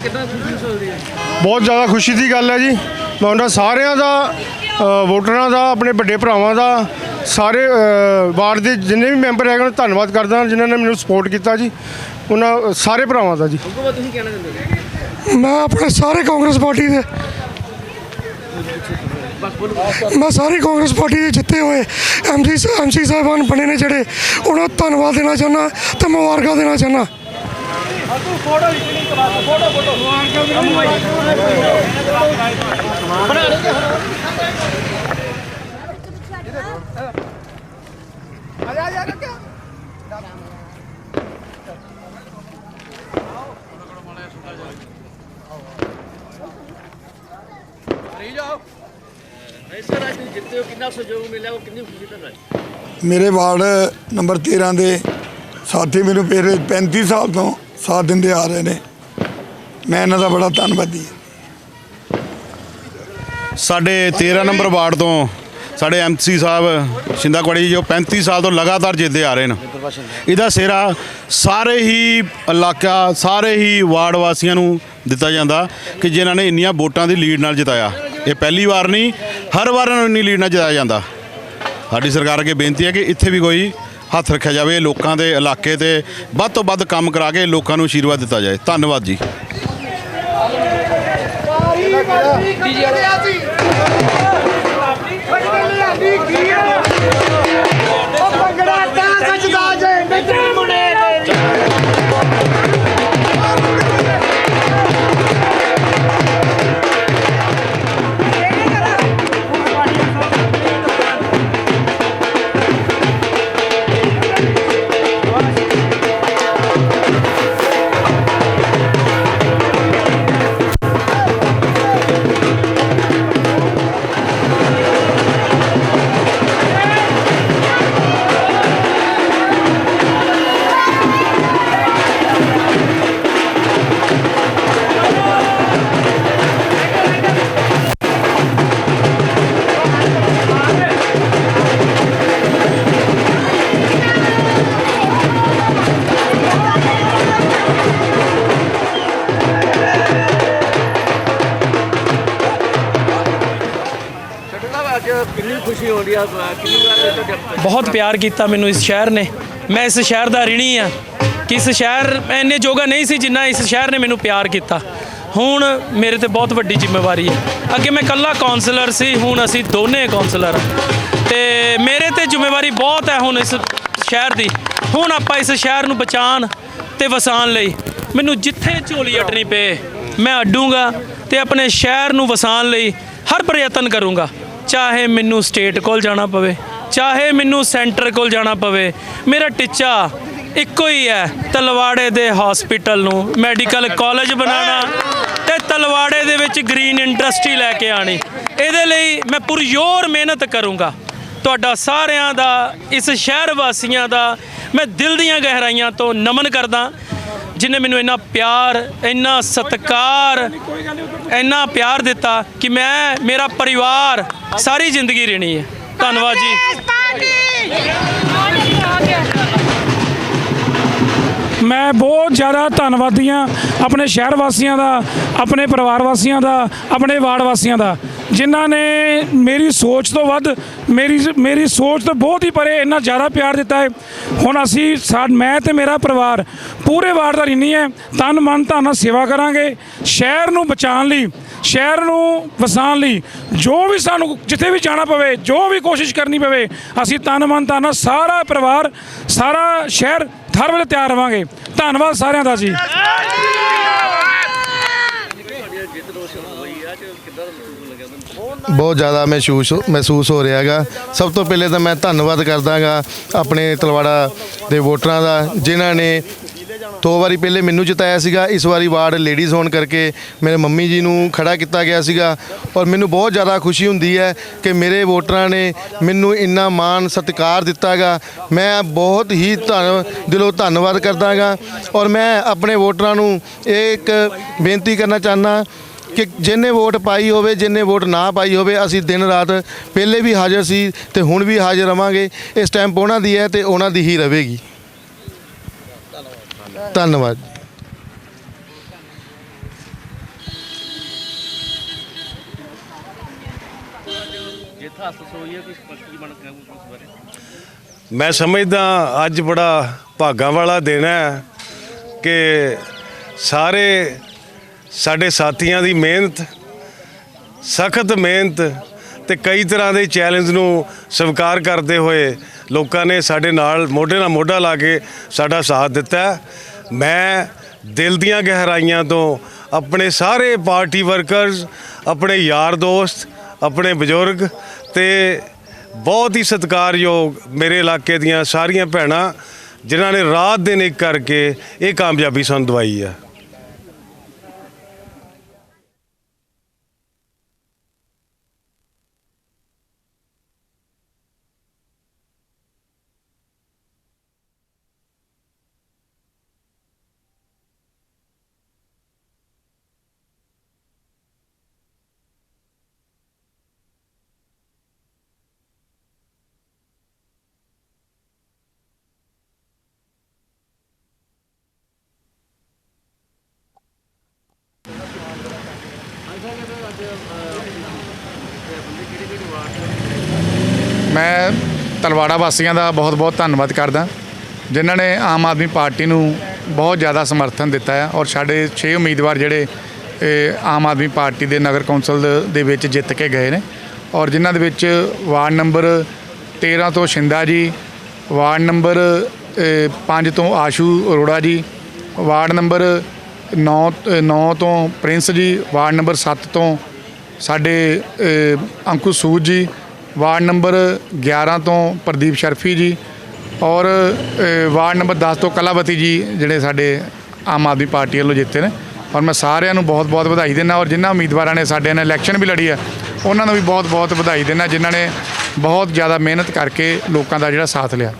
ਖੁਸ਼ੀ ਹੈ ਬਹੁਤ ਜ਼ਿਆਦਾ ਖੁਸ਼ੀ ਦੀ ਗੱਲ ਹੈ ਜੀ। ਮੈਂ ਉਹਨਾਂ ਸਾਰਿਆਂ ਦਾ ਅ, ਵੋਟਰਾਂ ਦਾ ਆਪਣੇ ਵੱਡੇ ਭਰਾਵਾਂ ਦਾ ਸਾਰੇ ਅ, ਵਾਰਡ ਦੇ ਜਿੰਨੇ ਵੀ ਮੈਂਬਰ ਹੈਗੇ ਉਹਨਾਂ ਦਾ ਧੰਨਵਾਦ ਕਰਦਾ ਜਿਨ੍ਹਾਂ ਨੇ ਮੈਨੂੰ ਸਪੋਰਟ ਕੀਤਾ ਜੀ। ਉਹਨਾਂ ਸਾਰੇ ਭਰਾਵਾਂ ਦਾ ਜੀ। ਹੁਕਮ ਤੁਸੀਂ ਕਹਿਣਾ ਚਾਹੁੰਦੇ ਹੋ? ਮੈਂ ਆਪਣੇ ਸਾਰੇ ਕਾਂਗਰਸ ਪਾਰਟੀ ਦੇ। ਮੈਂ ਸਾਰੀ ਕਾਂਗਰਸ ਪਾਰਟੀ ਦੇ ਜਿੱਤੇ ਹੋਏ ਐਮਸੀ ਐਮਸੀ ਸਾਹਿਬਾਨ ਬਣੇ ਨੇ ਜਿਹੜੇ। ਉਹਨਾਂ ਦਾ ਧੰਨਵਾਦ ਦੇਣਾ ਚਾਹੁੰਦਾ ਤੇ ਮੁਬਾਰਕਾਂ ਦੇਣਾ ਚਾਹੁੰਦਾ। ਸਰ ਅੱਜ ਤੁਸੀਂ ਜਿੱਤੇ ਹੋ ਕਿੰਨਾ ਸਹਿਯੋਗ ਮਿਲਿਆ ਮੇਰੇ ਵਾਰਡ ਨੰਬਰ 13 ਦੇ ਸਾਥੀ ਮੈਨੂੰ ਪਹਿਲੇ 35 ਸਾਲ ਤੋਂ ਸਾਥ ਦਿੰਦੇ ਆ ਰਹੇ ਨੇ। ਮੈਂ ਇਹਨਾਂ ਦਾ ਬੜਾ ਧੰਨਵਾਦੀ ਹਾਂ। ਸਾਡੇ 13 ਨੰਬਰ ਵਾਰਡ ਤੋਂ ਸਾਡੇ ਐਮਸੀ ਸਾਹਿਬ ਸ਼ਿੰਦਾ ਸ਼ਿੰਦਾਕਵਾੜੀ ਜੀ, ਜੋ 35 ਸਾਲ ਤੋਂ ਲਗਾਤਾਰ ਜਿੱਤਦੇ ਆ ਰਹੇ ਨੇ। ਇਹਦਾ ਸਿਹਰਾ ਸਾਰੇ ਹੀ ਇਲਾਕਾ, ਸਾਰੇ ਹੀ ਵਾਰਡ ਵਾਸੀਆਂ ਨੂੰ ਦਿੱਤਾ ਜਾਂਦਾ ਕਿ ਜਿਨ੍ਹਾਂ ਨੇ ਇੰਨੀਆਂ ਵੋਟਾਂ ਦੀ ਲੀਡ ਨਾਲ ਜਿਤਾਇਆ। ਇਹ ਪਹਿਲੀ ਵਾਰ ਨਹੀਂ, ਹਰ ਵਾਰ ਇਹਨਾਂ ਨੂੰ ਇੰਨੀ ਲੀਡ ਨਾਲ ਜਿਤਾਇਆ ਜਾਂਦਾ। ਸਾਡੀ ਸਰਕਾਰ ਅੱਗੇ ਬੇਨਤੀ ਹੈ ਕਿ ਇੱਥੇ ਵੀ ਕੋਈ ਹੱਥ ਰੱਖਿਆ ਜਾਵੇ, ਲੋਕਾਂ ਦੇ ਇਲਾਕੇ ਤੇ ਵੱਧ ਤੋਂ ਵੱਧ ਕੰਮ ਕਰਾ ਕੇ ਲੋਕਾਂ ਨੂੰ ਆਸ਼ੀਰਵਾਦ ਦਿੱਤਾ ਜਾਏ। ਧੰਨਵਾਦ ਜੀ? ਕਿੰਨੀ ਖੁਸ਼ੀ ਹੋ ਰਹੀ ਹੈ ਕਿੰਨੀ ਵਾਰ ਬਹੁਤ ਪਿਆਰ ਕੀਤਾ ਮੈਨੂੰ ਇਸ ਸ਼ਹਿਰ ਨੇ। ਮੈਂ ਇਸ ਸ਼ਹਿਰ ਦਾ ਰਿਣੀ ਆ ਕਿ ਇਸ ਸ਼ਹਿਰ ਮੈਂ ਇੰਨੇ ਜੋਗਾ ਨਹੀਂ ਸੀ ਜਿੰਨਾ ਇਸ ਸ਼ਹਿਰ ਨੇ ਮੈਨੂੰ ਪਿਆਰ ਕੀਤਾ। ਹੁਣ ਮੇਰੇ ਤੇ ਬਹੁਤ ਵੱਡੀ ਜ਼ਿੰਮੇਵਾਰੀ ਹੈ। ਅੱਗੇ ਮੈਂ ਇਕੱਲਾ ਕਾਉਂਸਲਰ ਸੀ, ਹੁਣ ਅਸੀਂ ਦੋਨੇ ਕਾਉਂਸਲਰ ਹਾਂ। ਤੇ ਮੇਰੇ ਤੇ ਜ਼ਿੰਮੇਵਾਰੀ ਬਹੁਤ ਹੈ ਹੁਣ ਇਸ ਸ਼ਹਿਰ ਦੀ। ਹੁਣ ਆਪਾਂ ਇਸ ਸ਼ਹਿਰ ਨੂੰ ਬਚਾਉਣ ਤੇ ਵਸਾਉਣ ਲਈ। ਮੈਨੂੰ ਜਿੱਥੇ ਝੋਲੀ ਅਟਣੀ ਪਏ, ਮੈਂ ਅੱਡੂਗਾ ਤੇ ਆਪਣੇ ਸ਼ਹਿਰ ਨੂੰ ਵਸਾਉਣ ਲਈ ਹਰ ਪ੍ਰਯਤਨ ਕਰੂੰਗਾ। ਚਾਹੇ ਮੈਨੂੰ ਸਟੇਟ ਕੋਲ ਜਾਣਾ ਪਵੇ, ਚਾਹੇ ਮੈਨੂੰ ਸੈਂਟਰ ਕੋਲ ਜਾਣਾ ਪਵੇ, ਮੇਰਾ ਟੀਚਾ ਇੱਕੋ ਹੀ ਹੈ, ਤਲਵਾੜੇ ਦੇ ਹਸਪੀਟਲ ਨੂੰ ਮੈਡੀਕਲ ਕਾਲਜ ਬਣਾਉਣਾ ਤੇ ਤਲਵਾੜੇ ਦੇ ਵਿੱਚ ਗ੍ਰੀਨ ਇੰਡਸਟਰੀ ਲੈ ਕੇ ਆਣੀ ਇਹਦੇ ਲਈ ਮੈਂ ਪੁਰਜ਼ੋਰ ਮਿਹਨਤ ਕਰੂੰਗਾ। ਤੁਹਾਡਾ ਸਾਰਿਆਂ ਦਾ, ਇਸ ਸ਼ਹਿਰ ਵਾਸੀਆਂ ਦਾ ਮੈਂ ਦਿਲ ਦੀਆਂ ਗਹਿਰਾਈਆਂ ਤੋਂ ਨਮਨ ਕਰਦਾ। ਜਿਨੇ ਮੈਨੂੰ ਇੰਨਾ ਪਿਆਰ ਇੰਨਾ ਸਤਿਕਾਰ ਇੰਨਾ ਪਿਆਰ ਦਿੱਤਾ ਕਿ ਮੈਂ ਮੇਰਾ ਪਰਿਵਾਰ ਸਾਰੀ ਜ਼ਿੰਦਗੀ ਰਹਿਣੀ ਹੈ। ਧੰਨਵਾਦ ਜੀ। ਮੈਂ ਬਹੁਤ ਜ਼ਿਆਦਾ ਧੰਨਵਾਦੀ ਹਾਂ ਆਪਣੇ ਸ਼ਹਿਰ ਵਾਸੀਆਂ ਦਾ ਆਪਣੇ ਪਰਿਵਾਰ ਵਾਸੀਆਂ ਦਾ ਆਪਣੇ ਵਾਰਡ ਵਾਸੀਆਂ ਦਾ। ਜਿਨ੍ਹਾਂ ਨੇ ਮੇਰੀ ਸੋਚ ਤੋਂ ਵੱਧ ਮੇਰੀ ਮੇਰੀ ਸੋਚ ਤੋਂ ਬਹੁਤ ਹੀ ਪਰੇ ਇੰਨਾ ਜ਼ਿਆਦਾ ਪਿਆਰ ਦਿੱਤਾ ਹੈ। ਹੁਣ ਅਸੀਂ ਸਾ ਮੈਂ ਤੇ ਮੇਰਾ ਪਰਿਵਾਰ ਪੂਰੇ ਵਾਰਡ ਦਾ ਰਿਣੀ ਹੈ। ਤਨ ਮਨ ਧਨ ਨਾਲ ਸੇਵਾ ਕਰਾਂਗੇ। ਸ਼ਹਿਰ ਨੂੰ ਬਚਾਉਣ ਲਈ, ਸ਼ਹਿਰ ਨੂੰ ਵਸਾਉਣ ਲਈ, ਜੋ ਵੀ ਸਾਨੂੰ ਜਿੱਥੇ ਵੀ ਜਾਣਾ ਪਵੇ, ਜੋ ਵੀ ਕੋਸ਼ਿਸ਼ ਕਰਨੀ ਪਵੇ, ਅਸੀਂ ਤਨ ਮਨ ਧਨ ਨਾਲ ਸਾਰਾ ਪਰਿਵਾਰ, ਸਾਰਾ ਸ਼ਹਿਰ ਹਰ ਵੇਲੇ ਤਿਆਰ ਰਵਾਂਗੇ। ਧੰਨਵਾਦ ਸਾਰਿਆਂ ਦਾ ਜੀ। ਬਹੁਤ ਜ਼ਿਆਦਾ ਮਹਿਸੂਸ ਮਹਿਸੂਸ ਹੋ ਰਿਹਾ ਹੈਗਾ ਸਭ ਤੋਂ ਪਹਿਲੇ ਤਾਂ ਮੈਂ ਧੰਨਵਾਦ ਕਰਦਾਗਾ ਆਪਣੇ ਤਲਵਾੜਾ ਦੇ ਵੋਟਰਾਂ ਦਾ, ਜਿਨ੍ਹਾਂ ਨੇ ਦੋ ਵਾਰੀ ਪਹਿਲੇ ਮੈਨੂੰ ਜਿਤਾਇਆ ਸੀਗਾ। ਇਸ ਵਾਰੀ ਵਾਰਡ ਲੇਡੀਜ਼ ਹੋਣ ਕਰਕੇ ਮੇਰੇ ਮੰਮੀ ਜੀ ਨੂੰ ਖੜਾ ਕੀਤਾ ਗਿਆ ਸੀਗਾ ਔਰ ਮੈਨੂੰ ਬਹੁਤ ਜ਼ਿਆਦਾ ਖੁਸ਼ੀ ਹੁੰਦੀ ਹੈ ਕਿ ਮੇਰੇ ਵੋਟਰਾਂ ਨੇ ਮੈਨੂੰ ਇੰਨਾ ਮਾਣ ਸਤਿਕਾਰ ਦਿੱਤਾ ਹੈਗਾ ਮੈਂ ਬਹੁਤ ਹੀ ਧੰਨ ਦਿਲੋਂ ਧੰਨਵਾਦ ਕਰਦਾਗਾ ਔਰ ਮੈਂ ਆਪਣੇ ਵੋਟਰਾਂ ਨੂੰ ਇਹ ਇੱਕ ਬੇਨਤੀ ਕਰਨਾ ਚਾਹੁੰਦਾ ਕਿ ਜਿੰਨੇ ਵੋਟ ਪਾਈ ਹੋਵੇ, ਜਿੰਨੇ ਵੋਟ ਨਾ ਪਾਈ ਹੋਵੇ, ਅਸੀਂ ਦਿਨ ਰਾਤ ਪਹਿਲੇ ਵੀ ਹਾਜ਼ਰ ਸੀ ਤੇ ਹੁਣ ਵੀ ਹਾਜ਼ਰ ਰਵਾਂਗੇ। ਇਸ ਟਾਈਮ ਉਹਨਾਂ ਦੀ ਹੈ ਤੇ ਉਹਨਾਂ ਦੀ ਹੀ ਰਹੇਗੀ। ਧੰਨਵਾਦ। ਮੈਂ ਸਮਝਦਾ ਅੱਜ ਬੜਾ ਭਾਗਾਂ ਵਾਲਾ ਦਿਨ ਹੈ ਕਿ ਸਾਰੇ ਸਾਡੇ ਸਾਥੀਆਂ ਦੀ ਮਿਹਨਤ, ਸਖਤ ਮਿਹਨਤ ਤੇ ਕਈ ਤਰ੍ਹਾਂ ਦੇ ਚੈਲੰਜ ਨੂੰ ਸਵੀਕਾਰ ਕਰਦੇ ਹੋਏ ਲੋਕਾਂ ਨੇ ਸਾਡੇ ਨਾਲ ਮੋਢੇ ਨਾਲ ਮੋਢਾ ਲਾ ਕੇ ਸਾਡਾ ਸਾਥ ਦਿੱਤਾ। ਮੈਂ ਦਿਲ ਦੀਆਂ ਗਹਿਰਾਈਆਂ ਤੋਂ ਆਪਣੇ ਸਾਰੇ ਪਾਰਟੀ ਵਰਕਰਸ ਆਪਣੇ ਯਾਰ ਦੋਸਤ, ਆਪਣੇ ਬਜ਼ੁਰਗ ਤੇ ਬਹੁਤ ਹੀ ਸਤਿਕਾਰਯੋਗ ਮੇਰੇ ਇਲਾਕੇ ਦੀਆਂ ਸਾਰੀਆਂ ਭੈਣਾਂ, ਜਿਨ੍ਹਾਂ ਨੇ ਰਾਤ ਦਿਨ ਇੱਕ ਕਰਕੇ ਇਹ ਕਾਮਯਾਬੀ ਸਾਨੂੰ ਦਵਾਈ ਆ। ਮੈਂ ਤਲਵਾੜਾ ਵਾਸੀਆਂ ਦਾ ਬਹੁਤ-ਬਹੁਤ ਧੰਨਵਾਦ ਕਰਦਾ, ਜਿਨ੍ਹਾਂ ਨੇ ਆਮ ਆਦਮੀ ਪਾਰਟੀ ਨੂੰ ਬਹੁਤ ਜ਼ਿਆਦਾ ਸਮਰਥਨ ਦਿੱਤਾ ਹੈ ਔਰ ਸਾਡੇ 6 ਉਮੀਦਵਾਰ ਜਿਹੜੇ ਆਮ ਆਦਮੀ ਪਾਰਟੀ ਦੇ ਨਗਰ ਕੌਂਸਲ ਦੇ- ਦੇ ਵਿੱਚ ਜਿੱਤ ਕੇ ਗਏ ਨੇ ਔਰ ਜਿਨ੍ਹਾਂ ਦੇ ਵਿੱਚ ਵਾਰਡ ਨੰਬਰ 13 ਤੋਂ ਸ਼ਿੰਦਾ ਜੀ, ਵਾਰਡ ਨੰਬਰ 5 ਤੋਂ ਆਸ਼ੂ ਅਰੋੜਾ ਜੀ, ਵਾਰਡ ਨੰਬਰ 9 9 ਤੋਂ ਪ੍ਰਿੰਸ ਜੀ ਵਾਰਡ ਨੰਬਰ 7 ਤੋਂ ਸਾਡੇ ਅ, ਅੰਕੁਸ਼ ਸੂਦ ਜੀ ਵਾਰਡ ਨੰਬਰ 11 ਤੋਂ ਪ੍ਰਦੀਪ ਸ਼ਰਫੀ ਜੀ ਔਰ ਵਾਰਡ ਨੰਬਰ 10 ਤੋਂ ਕਲਾਵਤੀ ਜੀ ਜਿਹੜੇ ਸਾਡੇ ਆਮ ਆਦਮੀ ਪਾਰਟੀ ਵੱਲੋਂ ਜਿੱਤੇ ਨੇ। ਔਰ ਮੈਂ ਸਾਰਿਆਂ ਨੂੰ ਬਹੁਤ-ਬਹੁਤ ਵਧਾਈ ਦਿੰਦਾ ਔਰ ਜਿਨ੍ਹਾਂ ਉਮੀਦਵਾਰਾਂ ਨੇ ਸਾਡੇ ਨਾਲ ਇਲੈਕਸ਼ਨ ਵੀ ਲੜੀ ਹੈ ਉਹਨਾਂ ਨੂੰ ਵੀ ਬਹੁਤ-ਬਹੁਤ ਵਧਾਈ ਦਿੰਦਾ ਜਿਨ੍ਹਾਂ ਨੇ ਬਹੁਤ ਜ਼ਿਆਦਾ ਮਿਹਨਤ ਕਰਕੇ ਲੋਕਾਂ ਦਾ ਜਿਹੜਾ ਸਾਥ ਲਿਆ।